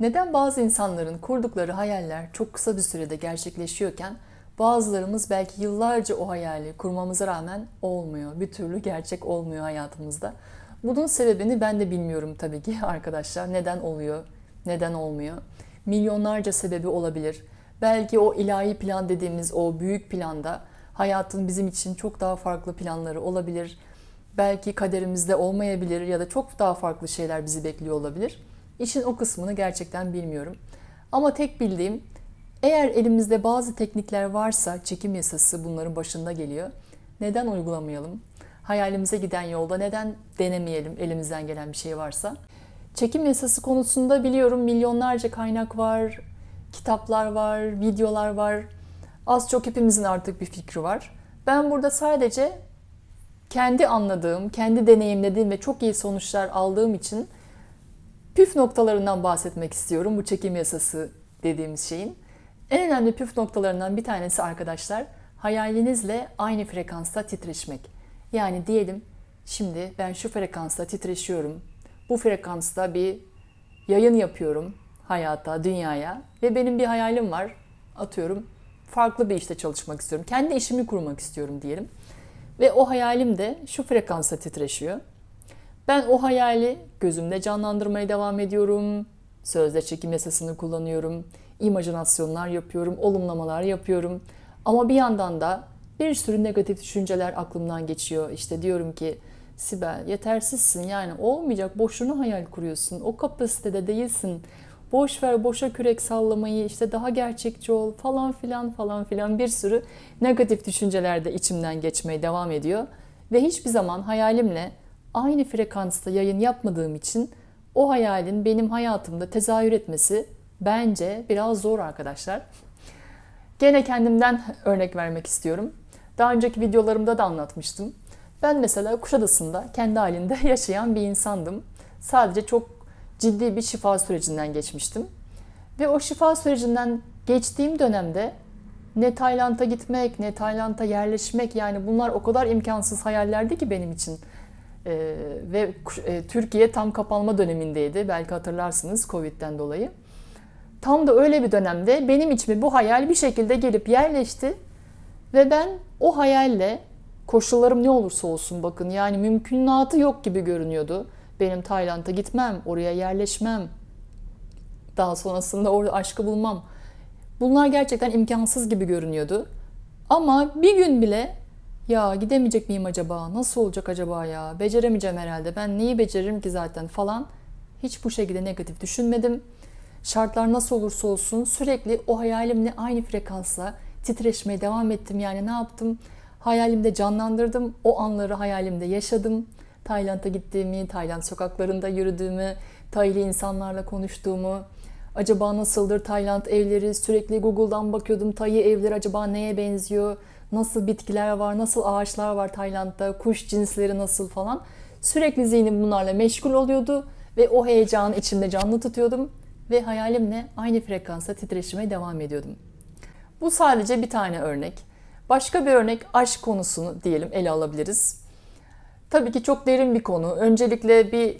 Neden bazı insanların kurdukları hayaller çok kısa bir sürede gerçekleşiyorken bazılarımız belki yıllarca o hayali kurmamıza rağmen olmuyor. Bir türlü gerçek olmuyor hayatımızda. Bunun sebebini ben de bilmiyorum tabii ki arkadaşlar. Neden oluyor? Neden olmuyor? Milyonlarca sebebi olabilir. Belki o ilahi plan dediğimiz o büyük planda hayatın bizim için çok daha farklı planları olabilir. Belki kaderimizde olmayabilir ya da çok daha farklı şeyler bizi bekliyor olabilir. İşin o kısmını gerçekten bilmiyorum. Ama tek bildiğim eğer elimizde bazı teknikler varsa çekim yasası bunların başında geliyor. Neden uygulamayalım? Hayalimize giden yolda neden denemeyelim elimizden gelen bir şey varsa? Çekim yasası konusunda biliyorum milyonlarca kaynak var, kitaplar var, videolar var. Az çok hepimizin artık bir fikri var. Ben burada sadece kendi anladığım, kendi deneyimlediğim ve çok iyi sonuçlar aldığım için püf noktalarından bahsetmek istiyorum bu çekim yasası dediğimiz şeyin. En önemli püf noktalarından bir tanesi arkadaşlar hayalinizle aynı frekansta titreşmek. Yani diyelim şimdi ben şu frekansta titreşiyorum. Bu frekansta bir yayın yapıyorum hayata, dünyaya ve benim bir hayalim var. Atıyorum farklı bir işte çalışmak istiyorum. Kendi işimi kurmak istiyorum diyelim. Ve o hayalim de şu frekansta titreşiyor. Ben o hayali gözümde canlandırmaya devam ediyorum. Sözde çekim yasasını kullanıyorum. imajinasyonlar yapıyorum, olumlamalar yapıyorum. Ama bir yandan da bir sürü negatif düşünceler aklımdan geçiyor. İşte diyorum ki Sibel yetersizsin yani olmayacak boşuna hayal kuruyorsun. O kapasitede değilsin. Boş ver boşa kürek sallamayı işte daha gerçekçi ol falan filan falan filan bir sürü negatif düşünceler de içimden geçmeye devam ediyor. Ve hiçbir zaman hayalimle aynı frekansta yayın yapmadığım için o hayalin benim hayatımda tezahür etmesi bence biraz zor arkadaşlar. Gene kendimden örnek vermek istiyorum. Daha önceki videolarımda da anlatmıştım. Ben mesela Kuşadası'nda kendi halinde yaşayan bir insandım. Sadece çok ciddi bir şifa sürecinden geçmiştim. Ve o şifa sürecinden geçtiğim dönemde ne Tayland'a gitmek, ne Tayland'a yerleşmek yani bunlar o kadar imkansız hayallerdi ki benim için. Ee, ve e, Türkiye tam kapanma dönemindeydi. Belki hatırlarsınız Covid'den dolayı. Tam da öyle bir dönemde benim içime bu hayal bir şekilde gelip yerleşti. Ve ben o hayalle koşullarım ne olursa olsun bakın yani mümkünatı yok gibi görünüyordu. Benim Tayland'a gitmem, oraya yerleşmem, daha sonrasında orada aşkı bulmam. Bunlar gerçekten imkansız gibi görünüyordu. Ama bir gün bile ya gidemeyecek miyim acaba? Nasıl olacak acaba ya? Beceremeyeceğim herhalde. Ben neyi beceririm ki zaten falan. Hiç bu şekilde negatif düşünmedim. Şartlar nasıl olursa olsun sürekli o hayalimle aynı frekansla titreşmeye devam ettim. Yani ne yaptım? Hayalimde canlandırdım. O anları hayalimde yaşadım. Tayland'a gittiğimi, Tayland sokaklarında yürüdüğümü, Taylı insanlarla konuştuğumu, acaba nasıldır Tayland evleri sürekli Google'dan bakıyordum. Tayı evleri acaba neye benziyor? Nasıl bitkiler var, nasıl ağaçlar var Tayland'da, kuş cinsleri nasıl falan. Sürekli zihnim bunlarla meşgul oluyordu ve o heyecanı içimde canlı tutuyordum ve hayalimle aynı frekansa titreşime devam ediyordum. Bu sadece bir tane örnek. Başka bir örnek aşk konusunu diyelim ele alabiliriz. Tabii ki çok derin bir konu. Öncelikle bir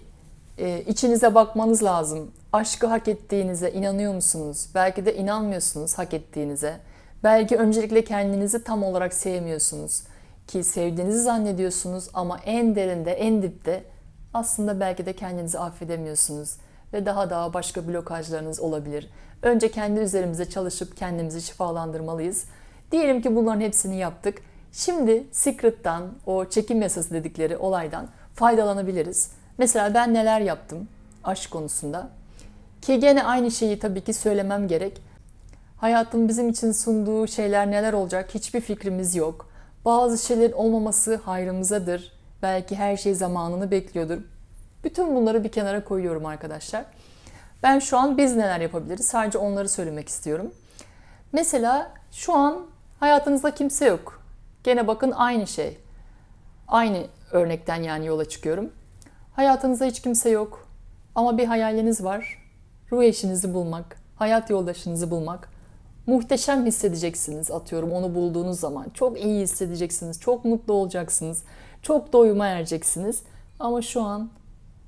e, içinize bakmanız lazım. Aşkı hak ettiğinize inanıyor musunuz? Belki de inanmıyorsunuz hak ettiğinize. Belki öncelikle kendinizi tam olarak sevmiyorsunuz ki sevdiğinizi zannediyorsunuz ama en derinde, en dipte aslında belki de kendinizi affedemiyorsunuz ve daha daha başka blokajlarınız olabilir. Önce kendi üzerimize çalışıp kendimizi şifalandırmalıyız. Diyelim ki bunların hepsini yaptık. Şimdi Secret'tan, o çekim yasası dedikleri olaydan faydalanabiliriz. Mesela ben neler yaptım aşk konusunda? Ki gene aynı şeyi tabii ki söylemem gerek. Hayatın bizim için sunduğu şeyler neler olacak hiçbir fikrimiz yok. Bazı şeylerin olmaması hayrımızadır. Belki her şey zamanını bekliyordur. Bütün bunları bir kenara koyuyorum arkadaşlar. Ben şu an biz neler yapabiliriz? Sadece onları söylemek istiyorum. Mesela şu an hayatınızda kimse yok. Gene bakın aynı şey. Aynı örnekten yani yola çıkıyorum. Hayatınızda hiç kimse yok. Ama bir hayaliniz var. Ruh eşinizi bulmak, hayat yoldaşınızı bulmak. Muhteşem hissedeceksiniz atıyorum onu bulduğunuz zaman. Çok iyi hissedeceksiniz, çok mutlu olacaksınız. Çok doyuma ereceksiniz. Ama şu an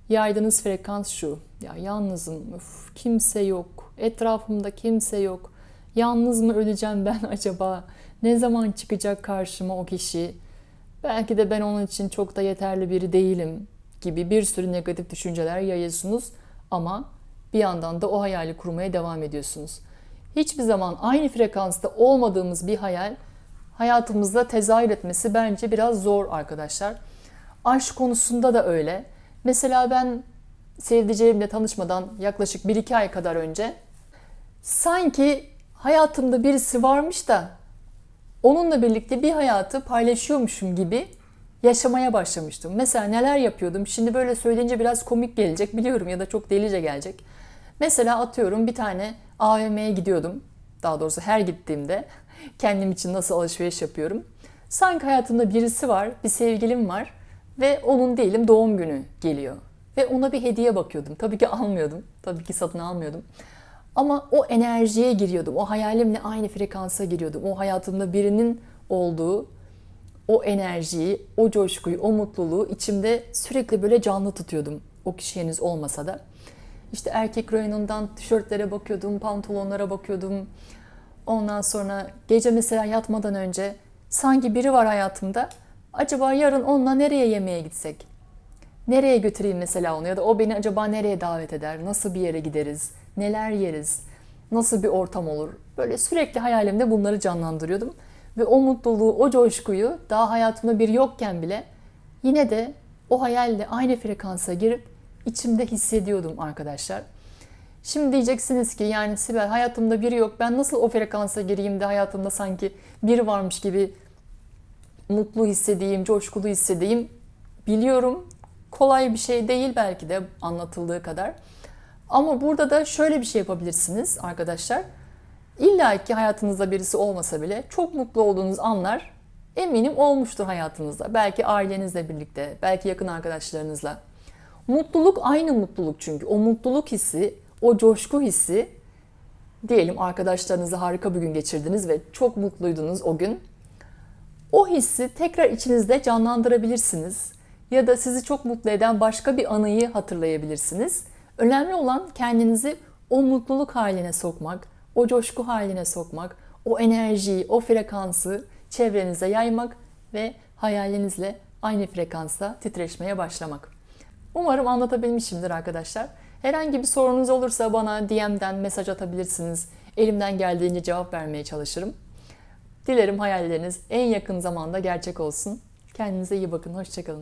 yaydığınız frekans şu. Ya yalnızım, üf, kimse yok, etrafımda kimse yok. Yalnız mı öleceğim ben acaba? Ne zaman çıkacak karşıma o kişi? Belki de ben onun için çok da yeterli biri değilim gibi bir sürü negatif düşünceler yayıyorsunuz ama bir yandan da o hayali kurmaya devam ediyorsunuz. Hiçbir zaman aynı frekansta olmadığımız bir hayal hayatımızda tezahür etmesi bence biraz zor arkadaşlar. Aşk konusunda da öyle. Mesela ben sevdiceğimle tanışmadan yaklaşık 1-2 ay kadar önce sanki hayatımda birisi varmış da onunla birlikte bir hayatı paylaşıyormuşum gibi yaşamaya başlamıştım. Mesela neler yapıyordum? Şimdi böyle söyleyince biraz komik gelecek biliyorum ya da çok delice gelecek. Mesela atıyorum bir tane AVM'ye gidiyordum. Daha doğrusu her gittiğimde kendim için nasıl alışveriş yapıyorum. Sanki hayatımda birisi var, bir sevgilim var ve onun diyelim doğum günü geliyor. Ve ona bir hediye bakıyordum. Tabii ki almıyordum. Tabii ki satın almıyordum. Ama o enerjiye giriyordum. O hayalimle aynı frekansa giriyordum. O hayatımda birinin olduğu o enerjiyi, o coşkuyu, o mutluluğu içimde sürekli böyle canlı tutuyordum. O kişi henüz olmasa da. İşte erkek rayonundan tişörtlere bakıyordum, pantolonlara bakıyordum. Ondan sonra gece mesela yatmadan önce sanki biri var hayatımda. Acaba yarın onunla nereye yemeğe gitsek? Nereye götüreyim mesela onu ya da o beni acaba nereye davet eder? Nasıl bir yere gideriz? Neler yeriz? Nasıl bir ortam olur? Böyle sürekli hayalimde bunları canlandırıyordum. Ve o mutluluğu, o coşkuyu daha hayatımda bir yokken bile yine de o hayalle aynı frekansa girip içimde hissediyordum arkadaşlar. Şimdi diyeceksiniz ki yani Sibel hayatımda biri yok. Ben nasıl o frekansa gireyim de hayatımda sanki biri varmış gibi mutlu hissedeyim, coşkulu hissedeyim. Biliyorum kolay bir şey değil belki de anlatıldığı kadar. Ama burada da şöyle bir şey yapabilirsiniz arkadaşlar. İlla ki hayatınızda birisi olmasa bile çok mutlu olduğunuz anlar eminim olmuştur hayatınızda. Belki ailenizle birlikte, belki yakın arkadaşlarınızla. Mutluluk aynı mutluluk çünkü. O mutluluk hissi, o coşku hissi diyelim arkadaşlarınızla harika bir gün geçirdiniz ve çok mutluydunuz o gün. O hissi tekrar içinizde canlandırabilirsiniz ya da sizi çok mutlu eden başka bir anıyı hatırlayabilirsiniz. Önemli olan kendinizi o mutluluk haline sokmak, o coşku haline sokmak, o enerjiyi, o frekansı çevrenize yaymak ve hayalinizle aynı frekansta titreşmeye başlamak. Umarım anlatabilmişimdir arkadaşlar. Herhangi bir sorunuz olursa bana DM'den mesaj atabilirsiniz. Elimden geldiğince cevap vermeye çalışırım. Dilerim hayalleriniz en yakın zamanda gerçek olsun. Kendinize iyi bakın. Hoşçakalın.